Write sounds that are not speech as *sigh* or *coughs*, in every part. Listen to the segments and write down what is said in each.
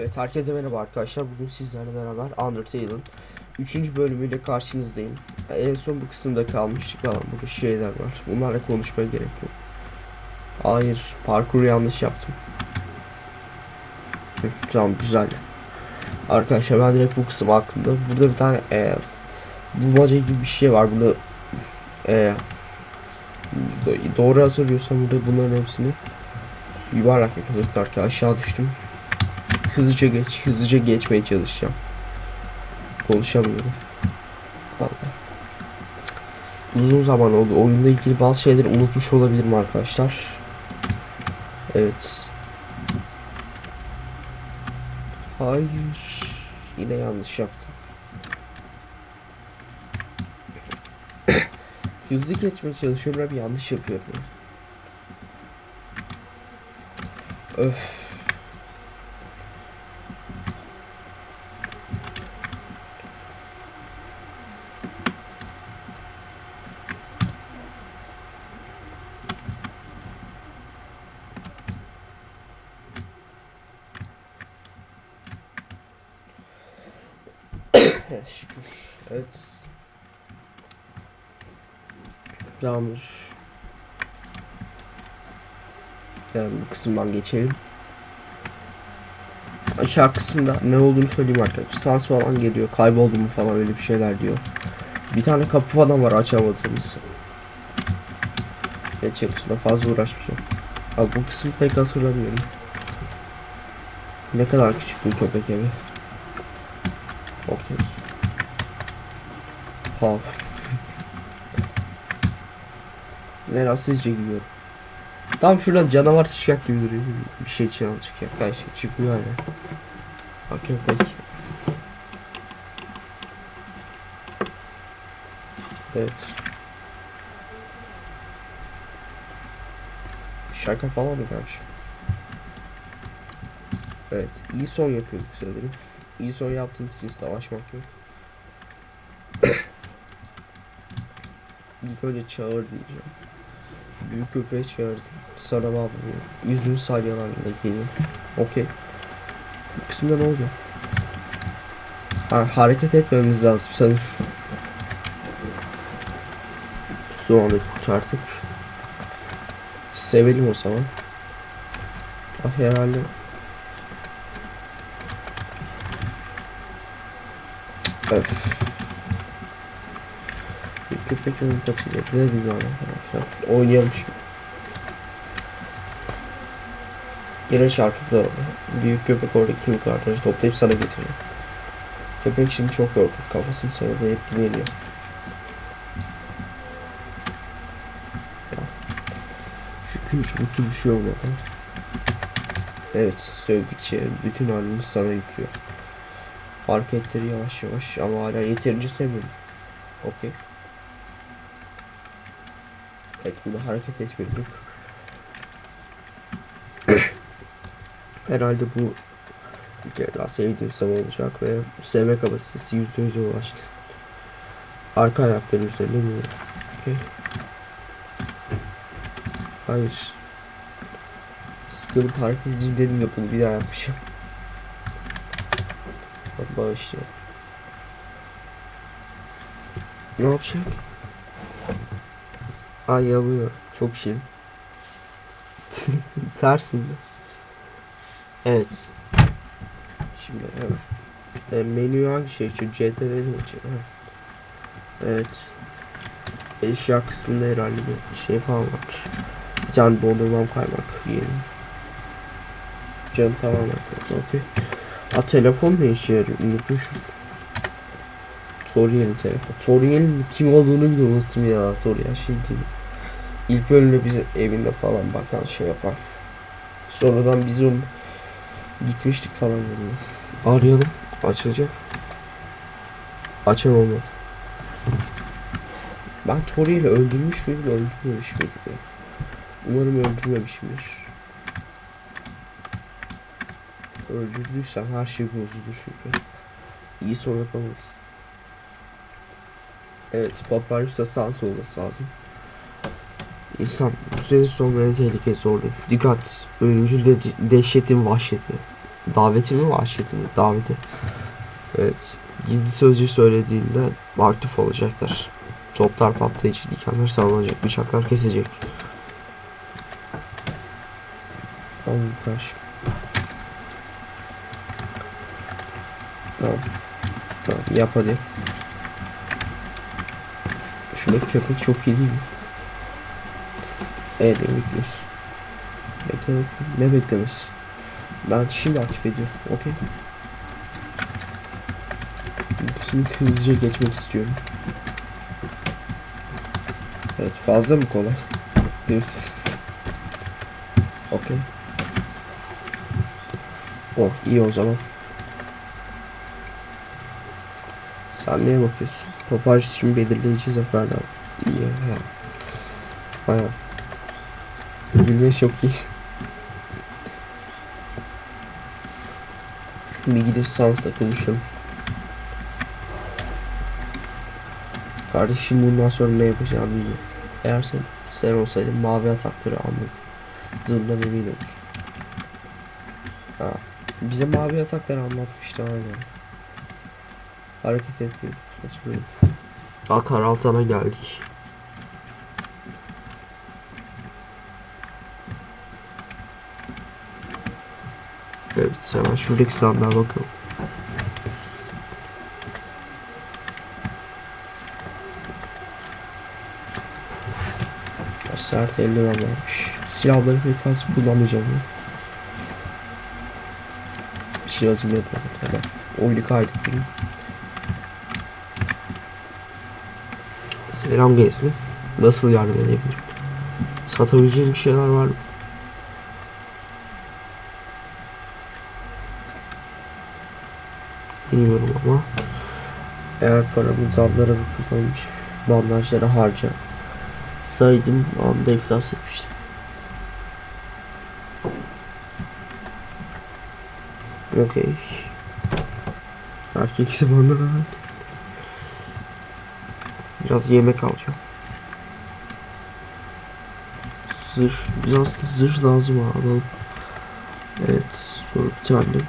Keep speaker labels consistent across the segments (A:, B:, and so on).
A: Evet herkese merhaba arkadaşlar. Bugün sizlerle beraber Undertale'ın 3. bölümüyle karşınızdayım. En son bu kısımda kalmıştık ama burada şeyler var. Bunlarla konuşmaya gerek yok. Hayır, parkuru yanlış yaptım. Hı, tamam güzel. Arkadaşlar ben direkt bu kısım hakkında. Burada bir tane e, bulmaca gibi bir şey var. Burada e, do- doğru hatırlıyorsam burada bunların hepsini yuvarlak yapıyorduk aşağı düştüm hızlıca geç, hızlıca geçmeye çalışacağım. Konuşamıyorum. Vallahi. Uzun zaman oldu. Oyunda ilgili bazı şeyleri unutmuş olabilirim arkadaşlar. Evet. Hayır. Yine yanlış yaptım. *coughs* Hızlı geçmeye çalışıyorum ama yanlış yapıyorum. Öf. He, şükür. Evet. Yağmur. Yani bu kısımdan geçelim. Aşağı kısımda ne olduğunu söyleyeyim arkadaşlar. Sans falan geliyor. Kayboldu mu falan öyle bir şeyler diyor. Bir tane kapı falan var açamadığımız. Geçecek üstüne fazla uğraşmayacağım. Abi bu kısmı pek hatırlamıyorum. Ne kadar küçük bu köpek evi. Okey. Hav. ne rahatsızca gidiyorum. Tam şuradan canavar çıkacak gibi duruyor. Bir şey çıkan çıkacak. Her şey çıkıyor aynen. Bak köpek. Evet. Şaka falan mı karşı? Evet. iyi son yapıyorduk sanırım. İyi son yaptığım için savaşmak yok. İlk önce çağır diyeceğim. Büyük köpeğe çağırdım. Sana bağlanıyor. Yüzün salyalarla geliyor. Okey. Bu kısımda ne oluyor? Ha, hareket etmemiz lazım sanırım. Son anda kurtardık. Sevelim o zaman. Ah herhalde Öf. Köpek önüm patıyla bile bilmiyorum. Oynayalım şimdi. Yine şarkı da. Büyük köpek oradaki tüm kartları toplayıp sana getiriyor. Köpek şimdi çok yorgun. Kafasını sevdi hep dinleniyor. Şükür tür bir şey olmadı. Evet sevdikçe bütün halini sana yüklüyor. Hareketleri yavaş yavaş ama hala yeterince sevmedim. Okey. Evet burada hareket etmiyorduk. *coughs* Herhalde bu bir kere daha sevdiğim zaman olacak ve sevme kapasitesi yüzde yüze ulaştı. Arka ayakları üzerinde duruyor. Okey. Hayır. Sıkılıp hareket edeceğim dedim de bunu bir daha yapmışım. Bağışla. Ne yapacak? Ay yalıyor. Çok şirin. *laughs* Ters mi? Evet. Şimdi evet. E, menü hangi şey için? CTRL'in için. Ha. Evet. Eşya kısmında herhalde bir şey falan var. Bir tane dondurmam kaymak yiyelim. Canım tamam arkadaşlar. Okey. Ha telefon ne işe yarıyor? Unutmuşum. Toriel'in telefon. Toriel'in kim olduğunu bile unuttum ya. Toriel şey değil. İlk bölümde bize evinde falan bakan şey yapan. Sonradan biz onu gitmiştik falan yanına. Arayalım. Açılacak. Açan olmadı. Ben Toriel'i öldürmüş müydüm öldürmemiş miydim? Umarım öldürmemişimdir. Öldürdüysem her şey bozulur çünkü. İyi son yapamayız. Evet, Papyrus'ta sans olması lazım. İnsan, son en tehlikeli sordu. Dikkat, ölümcül de dehşetin vahşeti. Daveti mi vahşeti mi? Daveti. Evet. Gizli sözcüğü söylediğinde aktif olacaklar. Toplar patlayıcı dikenler sallanacak. Bıçaklar kesecek. Tamam kardeşim. Tamam. Tamam yap hadi. Şuradaki köpek çok iyi değil mi? Evet ne bekliyorsun? Bekle bekle. Ne beklemesi? Ben şimdi aktif ediyorum. Okey. Bu kısmı hızlıca geçmek istiyorum. Evet fazla mı kolay? Diyorsun. Okey. Oh iyi o zaman. Sen neye bakıyorsun? Topaj için belirleyici zaferler. İyi ya. Baya. Gülme çok iyi. Bir gidip Sans'la konuşalım. Kardeşim bundan sonra ne yapacağını bilmiyor. Eğer sen, sen olsaydın mavi atakları anladım. Zımdan emin olmuştum. Ha, bize mavi atakları anlatmıştı aynen. Hareket etmiyorduk hatırlıyorum. Daha Karaltan'a geldik. Evet hemen şuradaki sandığa bakalım. Sert eldiven varmış. Silahları pek fazla kullanmayacağım ya. Bir şey yazayım yapalım hemen. Oyunu kaydettim. Selam gezgin. Nasıl yardım edebilirim? Satabileceğim bir şeyler var mı? Bilmiyorum ama eğer paramı zamlara ve kullanmış bandajlara harca saydım anda iflas etmiştim. Okey. Erkek ait. Biraz yemek alacağım. Zırh. Biz aslında zırh lazım alalım. Evet. Sonra bir tane.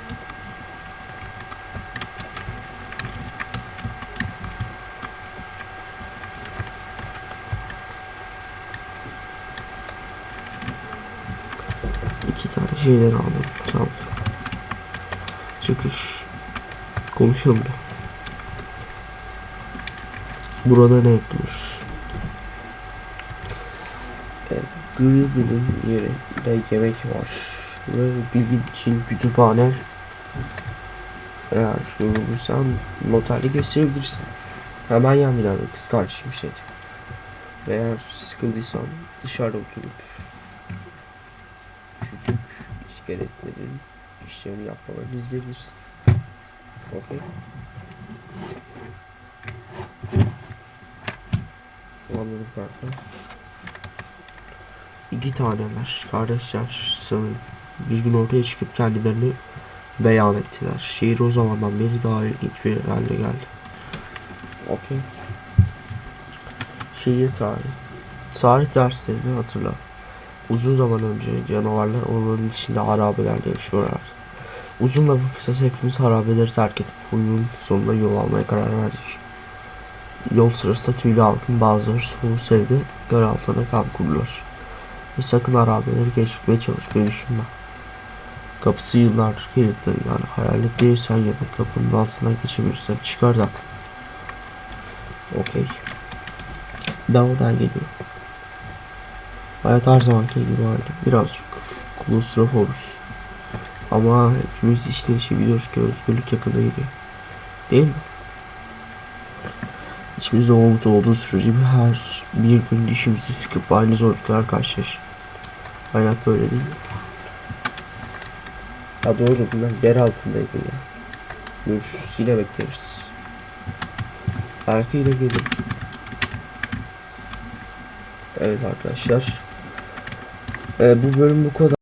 A: İki tane şeyler aldım. Tamam. Çıkış. Konuşalım da. Burada ne yapılır? E, Gribin'in yerinde yemek var. Ve bilgin için kütüphane. Eğer yorulursan noterde gösterebilirsin. Hemen yan binada kız kardeşim şey. Eğer sıkıldıysan dışarıda oturup iskeletlerin işlerini yapmalarını izleyebilirsin. Okey. Anladım kanka. İki taneler kardeşler sanırım. Bir gün ortaya çıkıp kendilerini beyan ettiler. Şehir o zamandan beri daha ilginç bir hale geldi. Okey. Şehir tarihi. Tarih derslerini hatırla. Uzun zaman önce canavarlar ormanın içinde harabelerde yaşıyorlar. Uzun lafın kısası hepimiz harabeleri terk edip oyunun sonunda yol almaya karar verdik. Yol sırasında tüylü halkın bazıları soğuk sevdi, göl altına kamp kurdular. Ve sakın harabeleri geçmeye çalışmayı düşünme. Kapısı yıllardır kilitli yani hayalet değilsen ya da kapının altından geçebilirsen çıkar da. Okey. Ben oradan geliyorum. Hayat her zamanki gibi aynı. Birazcık klostrofobik. Ama hepimiz işte yaşayabiliyoruz ki özgürlük yakında geliyor. Değil mi? İçimizde umut olduğu sürece bir her bir gün dişimizi sıkıp aynı zorluklar karşılaşır. Hayat böyle değil mi? Ha doğru bunlar yer altındaydı ya. Görüşürüz yine bekleriz. Belki yine gelir. Evet arkadaşlar. Ee, bu bölüm bu kadar.